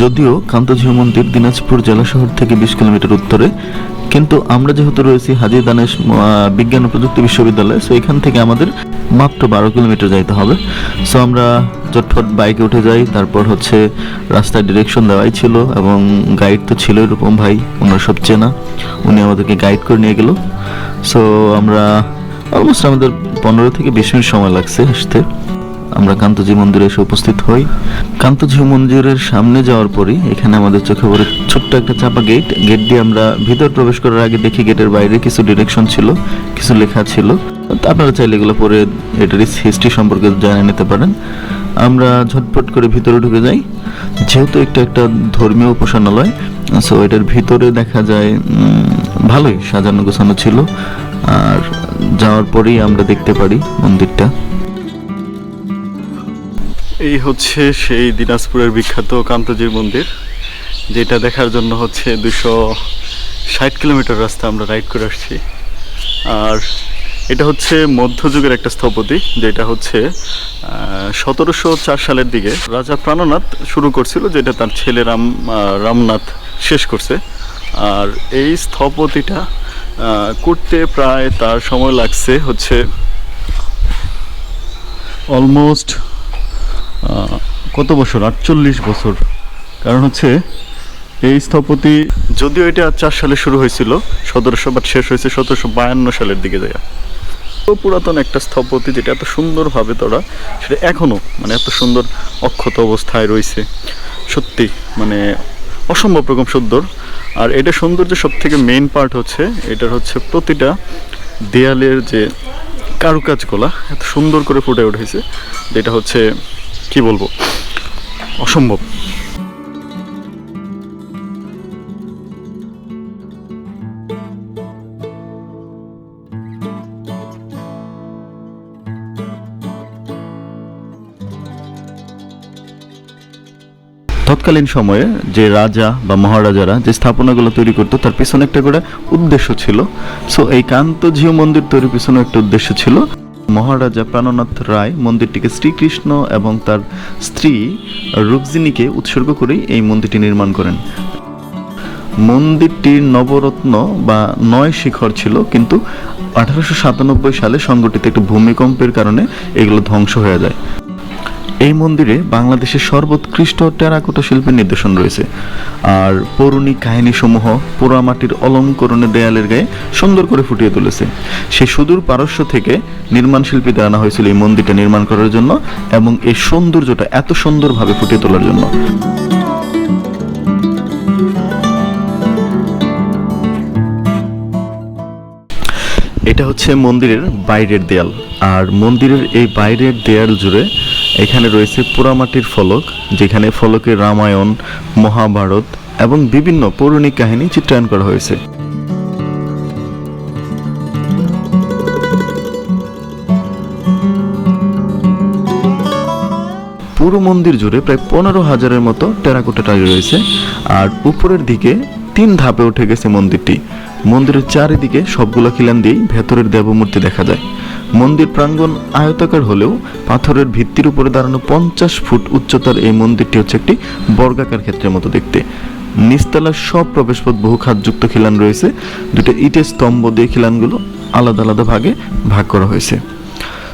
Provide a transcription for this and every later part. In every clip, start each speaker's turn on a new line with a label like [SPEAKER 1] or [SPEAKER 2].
[SPEAKER 1] যদিও কান্তঝিউ মন্দির দিনাজপুর জেলা শহর থেকে বিশ কিলোমিটার উত্তরে, কিন্তু আমরা যেহেতু রয়েছি হাজি দানেশ বিজ্ঞান ও প্রযুক্তি বিশ্ববিদ্যালয় সো এখান থেকে আমাদের মাত্র বারো কিলোমিটার যাইতে হবে। সো আমরা চটফট বাইকে উঠে যাই, তারপর হচ্ছে রাস্তায় ডিরেকশন দেওয়াই ছিল এবং গাইড তো ছিল এরকম ভাই, ওনার সব চেনা। উনি আমাদেরকে গাইড করে নিয়ে গেল। সো আমরা অলমোস্ট আমাদের পনেরো থেকে বিশ মিনিট সময় লাগছে আসতে আমরা কান্তজি মন্দিরে এসে উপস্থিত হই। কান্তজি মন্দিরের সামনে যাওয়ার পরই এখানে আমাদের চোখে পড়ে ছোট্ট একটা চাপা গেট গেট দিয়ে আমরা ভিতর প্রবেশ করার আগে দেখি গেটের বাইরে কিছু ডিরেকশন ছিল, কিছু লেখা ছিল। আপনারা চাইলে এগুলো পরে এটার হিস্ট্রি সম্পর্কে জানে নিতে পারেন। আমরা ঝটপট করে ভিতরে ঢুকে যাই। যেহেতু একটা একটা ধর্মীয় উপাসনালয় সো এটার ভিতরে দেখা যায় ভালোই সাজানো গোছানো ছিল। আর যাওয়ার পরেই আমরা দেখতে পারি মন্দিরটা।
[SPEAKER 2] এই হচ্ছে সেই দিনাজপুরের বিখ্যাত কান্তজির মন্দির, যেটা দেখার জন্য হচ্ছে দুশো ষাট কিলোমিটার রাস্তা আমরা রাইড করে আসছি। আর এটা হচ্ছে মধ্যযুগের একটা স্থপতি, যেটা হচ্ছে সতেরোশো চার সালের দিকে রাজা প্রাণনাথ শুরু করছিল, যেটা তার ছেলে রাম রামনাথ শেষ করছে। আর এই স্থপতিটা করতে প্রায় তার সময় লাগছে হচ্ছে অলমোস্ট কত বছর? আটচল্লিশ বছর। কারণ হচ্ছে, এই স্থপতি, যদিও এটা চার সালে শুরু হয়েছিল, সতেরোশো বাট শেষ হয়েছে, সতেরোশো বায়ান্ন সালের দিকে যায় পুরাতন একটা স্থপতি যেটা এত সুন্দরভাবে তোরা, সেটা এখনও মানে এত সুন্দর অক্ষত অবস্থায় রয়েছে। সত্যি মানে অসম্ভব রকম সুন্দর। আর এটা সৌন্দর্যের সব থেকে মেইন পার্ট হচ্ছে, এটার হচ্ছে প্রতিটা দেয়ালের যে কারুকাজগুলা এত সুন্দর করে ফুটে উঠেছে। যেটা হচ্ছে কি বলব? অসম্ভব।
[SPEAKER 1] তৎকালীন সময়ে যে রাজা বা মহারাজারা যে স্থাপনাগুলো তৈরি করতো, তার পিছনে একটা করে উদ্দেশ্য ছিল। সো এই কান্তঝিউ মন্দির তৈরির পিছনে একটা উদ্দেশ্য ছিল। মহারাজা প্রাণনাথ রায় মন্দিরটিকে শ্রীকৃষ্ণ এবং তার স্ত্রী রুক্মিণীকে উৎসর্গ করেই এই মন্দিরটি নির্মাণ করেন। মন্দিরটির নবরত্ন বা নয় শিখর ছিল, কিন্তু আঠারোশো সাতানব্বই সালে সংগঠিত একটি ভূমিকম্পের কারণে এগুলো ধ্বংস হয়ে যায়। এই মন্দিরে বাংলাদেশের সর্বোৎকৃষ্ট টেরাকোটা শিল্পের নিদর্শন রয়েছে। আর পৌরাণিক কাহিনীসমূহ পোড়ামাটির অলঙ্করণে দেয়ালের গায়ে সুন্দর করে ফুটিয়ে তুলেছে। সেই সুদূর পারস্য থেকে নির্মাণ শিল্পীদের আনা হয়েছিল এই মন্দিরটা নির্মাণ করার জন্য এবং এই সৌন্দর্যটা এত সুন্দরভাবে ফুটিয়ে তোলার জন্য। এটা হচ্ছে মন্দিরের বাইরের দেয়াল। আর মন্দিরের এই বাইরের দেয়াল জুড়ে এখানে রয়েছে পোড়ামাটির ফলক, যেখানে ফলকে রামায়ণ, মহাভারত এবং বিভিন্ন পৌরাণিক কাহিনী চিত্রায়ন করা হয়েছে। পুরো মন্দির জুড়ে প্রায় পনেরো হাজারের মতো টেরাকোটা টাইল রয়েছে। আর উপরের দিকে তিন ধাপে উঠে গেছে মন্দিরটি। মন্দিরের চারিদিকে সবগুলো খিলান দিয়েই ভেতরের দেবমূর্তি দেখা যায়। মন্দির প্রাঙ্গণ আয়তাকার হলেও পাথরের ভিত্তির উপরে দাঁড়ানো পঞ্চাশ ফুট উচ্চতার এই মন্দিরটি হচ্ছে একটি বর্গাকার ক্ষেত্রের মতো দেখতে। নিচতলার সব প্রবেশপথ বহু খাতযুক্ত খিলান রয়েছে। দুটো ইটের স্তম্ভ দিয়ে খিলানগুলো আলাদা আলাদা ভাগে ভাগ করা হয়েছে।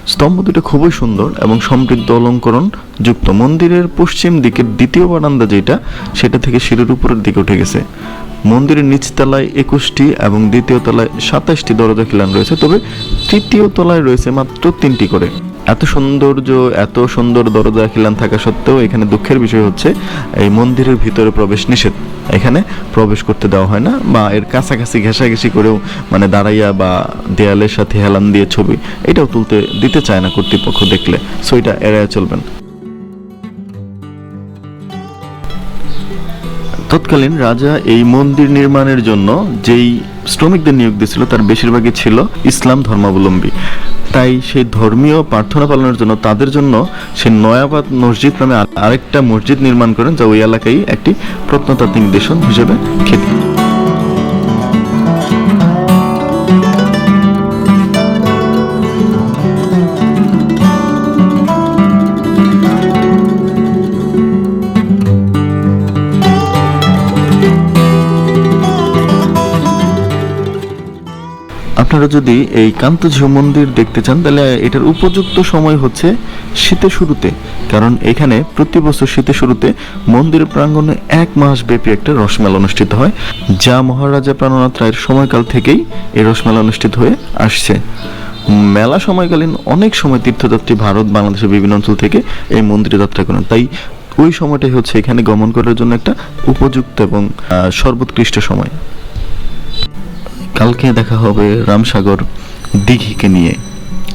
[SPEAKER 1] স্তম্ভ দুটো খুবই সুন্দর এবং সমৃদ্ধ অলঙ্করণ যুক্ত। মন্দিরের পশ্চিম দিকের দ্বিতীয় বারান্দা যেটা, সেটা থেকে সিঁড়ির উপরের দিকে উঠে গেছে। মন্দিরের নিচতলায় একুশটি এবং দ্বিতীয় তলায় সাতাশটি দরজা খিলান রয়েছে, তবে তৃতীয় তলায় রয়েছে মাত্র তিনটি করে। এত সৌন্দর্য, এত সুন্দর দরজা খিলান থাকা সত্ত্বেও এখানে দুঃখের বিষয় হচ্ছে, এই মন্দিরের ভিতরে প্রবেশ নিষেধ। এখানে প্রবেশ করতে দেওয়া হয় না, বা এর কাছাকাছি ঘেঁষাঘেঁষি করেও মানে দাঁড়াইয়া বা দেয়ালের সাথে হেলান দিয়ে ছবি এটাও তুলতে দিতে চায় না কর্তৃপক্ষ দেখলে। সো এটা এড়ায় চলবেন। তৎকালীন রাজা এই মন্দির নির্মাণের জন্য যেই শ্রমিকদের নিয়োগ দিয়েছিল, তার বেশিরভাগই ছিল ইসলাম ধর্মাবলম্বী। তাই সেই ধর্মীয় প্রার্থনা পালনের জন্য তাদের জন্য সে নয়াবাদ মসজিদ নামে আরেকটা মসজিদ নির্মাণ করেন, যা ওই এলাকায় একটি প্রত্নতাত্ত্বিক দেশন হিসেবে খ্যাতি। আপনারা যদি এই কান্তঝিউ মন্দির দেখতে চান, তাহলে এটার উপযুক্ত সময় হচ্ছে শীতের শুরুতে। কারণ এখানে প্রতি বছর শীতের শুরুতে মন্দির প্রাঙ্গণে এক মাস ব্যাপী একটা রসমেলা অনুষ্ঠিত হয়, যা মহারাজা প্রাণনাথ রায়ের সময়কাল থেকেই এই রসমেলা অনুষ্ঠিত হয়ে আসছে। মেলা সময়কালীন অনেক সময় তীর্থযাত্রী ভারত, বাংলাদেশের বিভিন্ন অঞ্চল থেকে এই মন্দিরে যাত্রা করেন। তাই ওই সময়টাই হচ্ছে এখানে গমন করার জন্য একটা উপযুক্ত এবং সর্বোৎকৃষ্ট সময়। কালকে দেখা হবে রামসাগর দিঘিকে নিয়ে।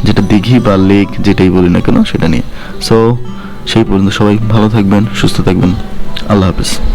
[SPEAKER 1] যেটা দিঘি বা লেক যেটাই বলি না কেন, সেটা নিয়ে। সো সেই পর্যন্ত সবাই ভালো থাকবেন, সুস্থ থাকবেন। আল্লাহ হাফিজ।